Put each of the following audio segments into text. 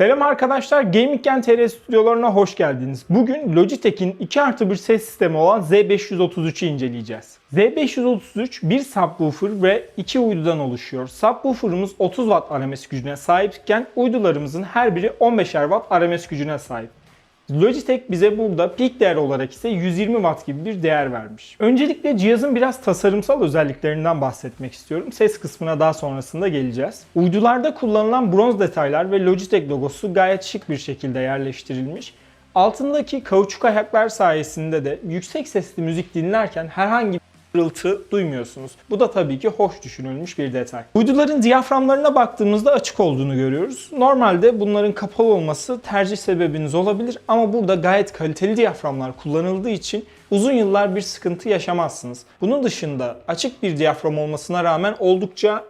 Selam arkadaşlar, Gaming TR stüdyolarına hoş geldiniz. Bugün Logitech'in 2 artı 1 ses sistemi olan Z533'ü inceleyeceğiz. Z533 bir subwoofer ve 2 uydudan oluşuyor. Subwoofer'ımız 30 Watt RMS gücüne sahipken uydularımızın her biri 15'er Watt RMS gücüne sahip. Logitech bize burada peak değer olarak ise 120 Watt gibi bir değer vermiş. Öncelikle cihazın biraz tasarımsal özelliklerinden bahsetmek istiyorum. Ses kısmına daha sonrasında geleceğiz. Uydularda kullanılan bronz detaylar ve Logitech logosu gayet şık bir şekilde yerleştirilmiş. Altındaki kauçuk ayaklar sayesinde de yüksek sesli müzik dinlerken herhangi bir hırıltı duymuyorsunuz. Bu da tabii ki hoş düşünülmüş bir detay. Uyduların diyaframlarına baktığımızda açık olduğunu görüyoruz. Normalde bunların kapalı olması tercih sebebiniz olabilir ama burada gayet kaliteli diyaframlar kullanıldığı için uzun yıllar bir sıkıntı yaşamazsınız. Bunun dışında açık bir diyafram olmasına rağmen oldukça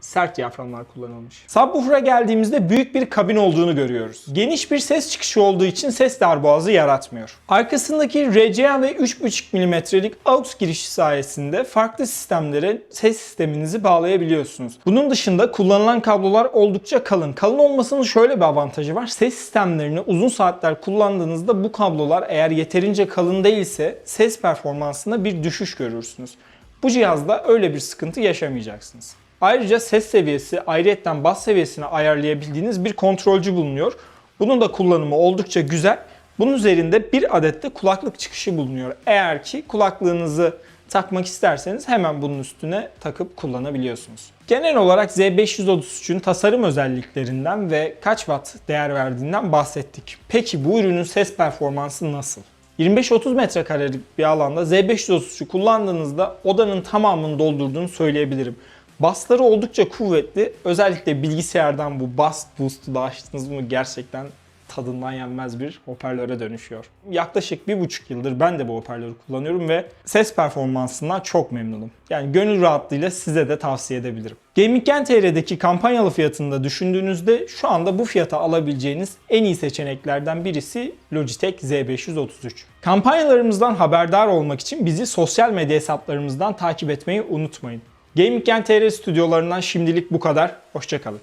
sert diyaframlar kullanılmış. Subwoofer'a geldiğimizde büyük bir kabin olduğunu görüyoruz. Geniş bir ses çıkışı olduğu için ses darboğazı yaratmıyor. Arkasındaki RCA ve 3.5 mm'lik AUX girişi sayesinde farklı sistemlere ses sisteminizi bağlayabiliyorsunuz. Bunun dışında kullanılan kablolar oldukça kalın. Kalın olmasının şöyle bir avantajı var. Ses sistemlerini uzun saatler kullandığınızda bu kablolar eğer yeterince kalın değilse ses performansında bir düşüş görürsünüz. Bu cihazda öyle bir sıkıntı yaşamayacaksınız. Ayrıca ses seviyesi, ayrıyetten bas seviyesini ayarlayabildiğiniz bir kontrolcü bulunuyor. Bunun da kullanımı oldukça güzel. Bunun üzerinde bir adet de kulaklık çıkışı bulunuyor. Eğer ki kulaklığınızı takmak isterseniz hemen bunun üstüne takıp kullanabiliyorsunuz. Genel olarak Z533'ün tasarım özelliklerinden ve kaç watt değer verdiğinden bahsettik. Peki bu ürünün ses performansı nasıl? 25-30 metrekarelik bir alanda Z533'ü kullandığınızda odanın tamamını doldurduğunu söyleyebilirim. Basları oldukça kuvvetli. Özellikle bilgisayardan bu bas boost'u da açtınız mı gerçekten tadından yenmez bir hoparlöre dönüşüyor. Yaklaşık bir buçuk yıldır ben de bu hoparlörü kullanıyorum ve ses performansından çok memnunum. Yani gönül rahatlığıyla size de tavsiye edebilirim. Gaming TR'deki kampanyalı fiyatını da düşündüğünüzde şu anda bu fiyata alabileceğiniz en iyi seçeneklerden birisi Logitech Z533. Kampanyalarımızdan haberdar olmak için bizi sosyal medya hesaplarımızdan takip etmeyi unutmayın. Gaming Gen TR stüdyolarından şimdilik bu kadar. Hoşçakalın.